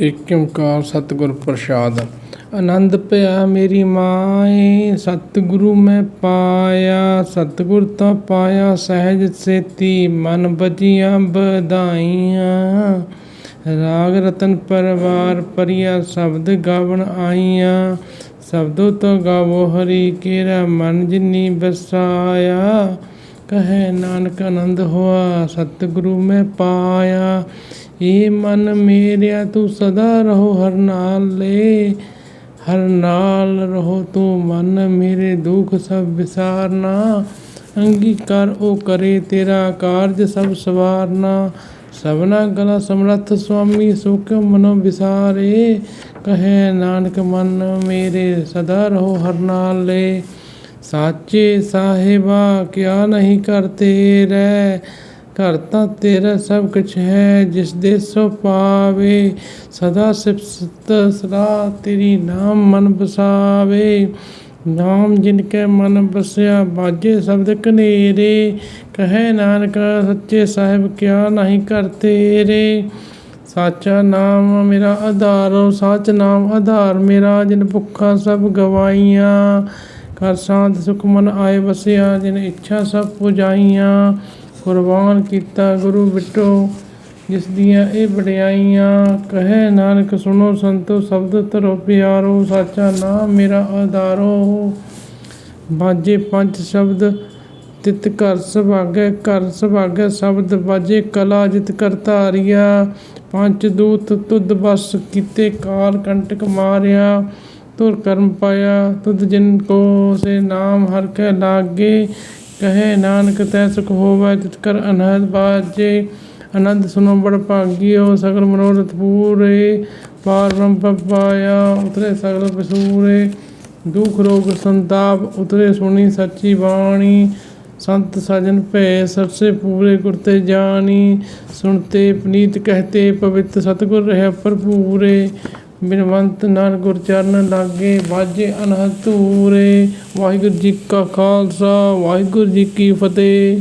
ਏਕ ਓੰਕਾਰ ਸਤਿਗੁਰ ਪ੍ਰਸਾਦ। ਆਨੰਦ ਪਿਆ ਮੇਰੀ ਮਾਏ, ਸਤਿਗੁਰੂ ਮੈਂ ਪਾਇਆ, ਸਤਿਗੁਰ ਤਾਂ ਪਾਇਆ ਸਹਿਜ ਸੇਤੀ, ਮਨ ਬਜੀਆਂ ਬਧਾਈਆਂ ਰਾਗ ਰਤਨ ਪਰਵਾਰ ਪਰਿਆ ਸ਼ਬਦ ਗਾਵਣ ਆਈਆਂ। ਸ਼ਬਦੋ ਤੋ ਗਾਵੋ ਹਰੀ ਕੇਰਾ, ਮਨ ਜਿਨੀ ਬਸਾਇਆ ਕਹੈ ਨਾਨਕ ਆਨੰਦ ਹੋਆ, ਸਤਿਗੁਰੂ ਮੈਂ ਪਾਇਆ। ਏ ਮਨ ਮੇਰਿਆ, ਤੂੰ ਸਦਾ ਰਹੋ ਹਰ ਨਾਲੇ ਹਰ ਨਾਲ ਰਹੋ ਤੂੰ ਮਨ ਮੇਰੇ, ਦੁੱਖ ਸਭ ਵਿਸਾਰਨਾ। ਅੰਗੀਕਾਰ ਉਹ ਕਰੇ ਤੇਰਾ ਕਾਰਜ ਸਭ ਸਵਾਰਨਾ। ਸਭਨਾ ਗਲਾ ਸਮਰੱਥ ਸੁਆਮੀ, ਸੋ ਮਨੋ ਵਿਸਾਰੇ? ਕਹੈ ਨਾਨਕ, ਮਨ ਮੇਰੇ, ਸਦਾ ਰਹੋ ਹਰ ਨਾਲੇ ਸਾਚੇ ਸਾਹਿਬਾ, ਕਿਆ ਨਹੀਂ ਕਰਤੇ ਰਹਿ। ਘਰ ਤਾਂ ਤੇਰਾ ਸਭ ਕੁਛ ਹੈ, ਜਿਸ ਦੇ ਸੋ ਪਾਵੇ, ਸਦਾ ਸਿਫਤ ਸਦਾ ਤੇਰੀ ਨਾਮ ਮਨ ਬਸਾਵੇ। ਨਾਮ ਜਿਨ ਕੈ ਮਨ ਬਸਿਆ, ਬਾਜੇ ਸ਼ਬਦ ਕਨੇਰੇ ਕਹੇ ਨਾਨਕ, ਸੱਚੇ ਸਾਹਿਬ ਕਿਆ ਨਹੀਂ ਕਰਤੇ ਰੇ ਸਾਚਾ ਨਾਮ ਮੇਰਾ ਆਧਾਰੋ ਸਾਚ ਨਾਮ ਆਧਾਰ ਮੇਰਾ, ਜਿਨ ਭੁੱਖਾ ਸਭ ਗਵਾਈਆਂ ਕਰ ਸ਼ਾਂਤ ਸੁਖ ਮਨ ਆਏ ਵਸਿਆ, ਜਿਨ ਇੱਛਾ ਸਭ ਪੁਜਾਈਆਂ। ਕੁਰਬਾਨ ਕੀਤਾ, ਗੁਰੂ ਬਿਟੋ, ਜਿਸ ਦੀਆਂ ਇਹ ਵਡਿਆਈਆਂ, ਕਹੇ ਨਾਨਕ ਸੁਣੋ ਸੰਤੋ ਸ਼ਬਦ ਧਰੋ ਪਿਆਰੋ, ਸਾਚਾ ਨਾਮ ਮੇਰਾ ਆਧਾਰੋ। ਬਾਜੇ ਪੰਜ ਸ਼ਬਦ, ਤਿਤ ਘਰ ਸੁਭਾਗੈ ਘਰ ਸੁਭਾਗੈ ਸ਼ਬਦ, ਬਾਜੇ ਕਲਾ ਜਿਤ ਕਰ ਕਰਤਾਰੀਆ ਪੰਜ ਦੂਤ ਤੁਧ ਬਸ ਕੀਤੇ ਕਾਲ ਕੰਟਕ ਮਾਰਿਆ ਤੁਰ ਕਰਮ ਪਾਇਆ, ਤੁਧ ਜਿਨ ਕੋ ਸੇ ਨਾਮ ਹਰ ਕੈ ਲਾਗੇ। ਕਹੇ, ਨਾਨਕ, ਤੈ ਸੁਖ ਹੋਵੈ, ਤਿਤ ਕਰ ਅਨਹਦ ਬਾਜੇ ਆਨੰਦ ਸੁਨੋ ਬੜ ਭਾਗਿਓ, ਸਗਲ ਮਨੋਰਥ ਪੂਰੇ। ਪਾਰ ਬ੍ਰਹਮ ਪਦ ਉਤਰੇ ਸਗਲ ਬਸੂਰੇ ਦੁਖ ਰੋਗ ਸੰਤਾਪ, ਉਤਰੇ ਸੁਣੀ ਸੱਚੀ ਬਾਣੀ। ਸੰਤ ਸਜਨ ਭੈ ਸਰਸੇ ਪੂਰੇ ਗੁਰਤੇ ਜਾਣੀ। ਸੁਣਤੇ ਪਨੀਤ ਕਹਤੇ ਪਵਿੱਤ ਸਤਗੁਰ ਰਹਿ ਭਰਪੂਰੇ। ਬਿਨਵੰਤ ਨਾਨਕ ਗੁਰਚਰਨ ਲਾਗੇ ਬਾਜੇ ਅਨਹਦ ਧੂਰੇ। ਵਾਹਿਗੁਰੂ ਜੀ ਕਾ ਖਾਲਸਾ, ਵਾਹਿਗੁਰੂ ਜੀ ਕੀ ਫਤਿਹ।